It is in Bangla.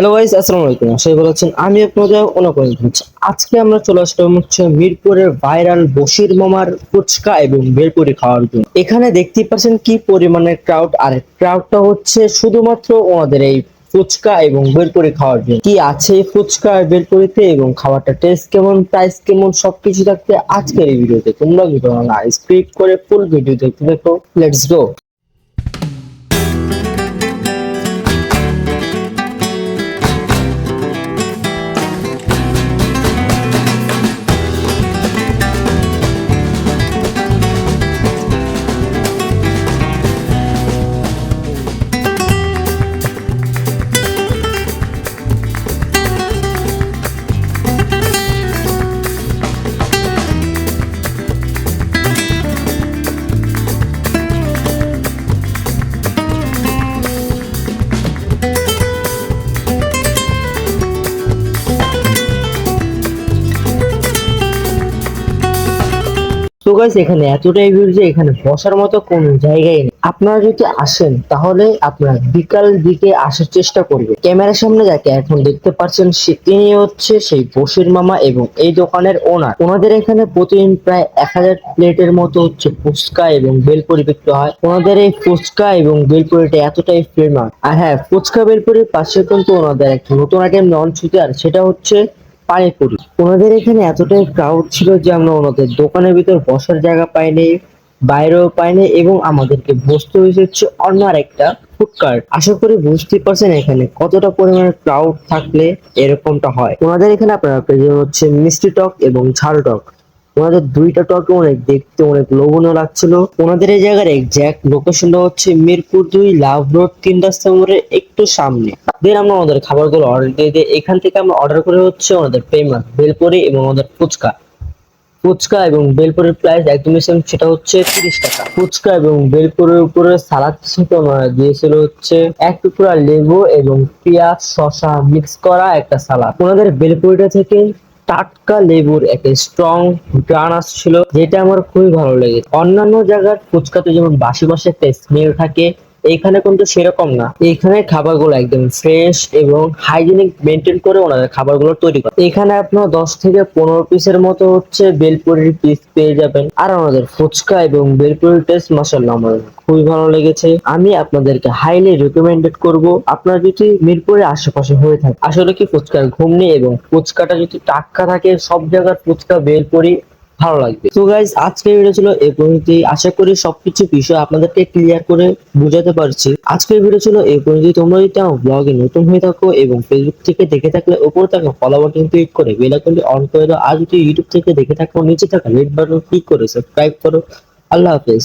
হ্যালো গাইস আসসালামু আলাইকুম। করি ভালো আছেন। আমি আপনাদের অনুপ্রাণিত হচ্ছে আজকে আমরা চলে আসলাম হচ্ছে মিরপুরের ভাইরাল বশির মামার ফুচকা এবং বেলপুরি খাওয়ার জন্য। এখানে দেখতেই পাচ্ছেন কি পরিমাণের ক্রাউড আর ক্রাউডটা হচ্ছে শুধুমাত্র ওনাদের এই ফুচকা এবং বেলপুরি খাওয়ার জন্য। কি আছে ফুচকা বেলপুরিতে এবং খাবারটা টেস্ট কেমন প্রাইস কেমন, সবকিছু থাকতে আজকের এই ভিডিওতে। তোমরা ভিডিও না স্ক্রিপ করে ফুল ভিডিও দেখতে দেখো লেটস গো তো গাইস এখানে এতটাই ভিড় যে এখানে বসার মতো কোনো জায়গাই নেই। আপনারা যদি আসেন, তাহলে আপনারা বিকাল দিকে আসার চেষ্টা করবেন। ক্যামেরার সামনে যাকে এখন দেখতে পাচ্ছেন, সে তিনি হচ্ছে সেই বসির মামা এবং এই দোকানের ওনার ওনাদের এখানে প্রতিদিন প্রায় এক হাজার প্লেটের মতো হচ্ছে ফুচকা এবং বেলপুরি বিক্রি হয়। ওনাদের এই ফুচকা এবং বেলপুরিটা এতটাই ফেমাস আর হ্যাঁ ফুচকা, বেলপুরির পাশে কিন্তু ওনাদের একটা নতুন আইটেম লঞ্চ হতে আর সেটা হচ্ছে পানিপুরি ওনাদের এখানে এতটাই ক্রাউড ছিল যে আমরা ওনাদের দোকানের ভিতর বসার জায়গা পাইনি, বাইরেও পাইনি এবং আমাদেরকে বসতে হয়েছে হচ্ছে অন্য আরেকটা ফুড কার্ট আশা করি বুঝতে পারছেন এখানে কতটা পরিমাণে ক্রাউড থাকলে এরকমটা হয়। ওনাদের এখানে আপনারা পেয়ে হচ্ছে মিষ্টি টক এবং ঝাল টক। ওনাদের দুইটা টক অনেক দেখতে অনেক লোভনীয় লাগছিল। ওনাদের এই জায়গার এক্সাক্ট লোকেশনটা হচ্ছে মিরপুর দুই, লাভ রোড তিন রাস্তা মোড়ের একটু সামনে। দেন আমরা আমাদের খাবারগুলো অর্ডার দিয়ে দিই এখান থেকে আমরা অর্ডার করে হচ্ছে আমাদের ফেমাস বেলপুরি এবং আমাদের ফুচকা। ফুচকা এবং বেলপুরের প্রাইস একদমই সেম সেটা হচ্ছে তিরিশ টাকা। ফুচকা এবং বেলপুরের উপরে সালাদ সাথে ওনারা দিয়েছিল হচ্ছে এক টুকরা লেবু এবং পেঁয়াজ, শসা মিক্স করা একটা সালাদ ওনাদের বেলপুরিটা থেকে টাটকা লেবুর একটা স্ট্রং গান আসছিল, যেটা আমার খুবই ভালো লেগেছে। অন্যান্য জায়গার ফুচকাতে যেমন বাসি বাসি একটা স্মেল থাকে এইখানে কিন্তু সেরকম না। এখানে খাবারগুলো একদম ফ্রেশ এবং হাইজেনিক মেনটেন করে ওনাদের খাবারগুলো তৈরি করে। এখানে আপনার দশ থেকে পনেরো পিসের মতো হচ্ছে বেলপুরির পিস পেয়ে যাবেন। আর আমাদের ফুচকা এবং বেলপুরির টেস্ট মাসাল্লাহ আমার খুবই ভালো লেগেছে। আমি আপনাদেরকে হাইলি রেকমেন্ডেড করব। আপনারা যদি মিরপুরের আশেপাশে হয়ে থাকে, আসলে কি ফুচকার ঘুমনি এবং ফুচকাটা যদি টাটকা থাকে, সব জায়গার ফুচকা, বেলপুরি ভালো লাগবে। তো গাইজ আজকের ভিডিও ছিল এই পর্যন্ত আশা করি সবকিছু বিষয় আপনাদেরকে ক্লিয়ার করে বুঝাতে পারছি। আজকের ভিডিও ছিল এই পর্যন্ত তোমরা যদি আমার ব্লগে নতুন হয়ে থাকো এবং ফেসবুক থেকে দেখে থাকলে উপরে থাকা ফলো বাটন ক্লিক করে বেল আইকনটি অন করে দাও। আর যদি ইউটিউব থেকে দেখে থাকো, নিচে থাকা রেড বাটন ক্লিক করে সাবস্ক্রাইব করো। আল্লাহ হাফেজ।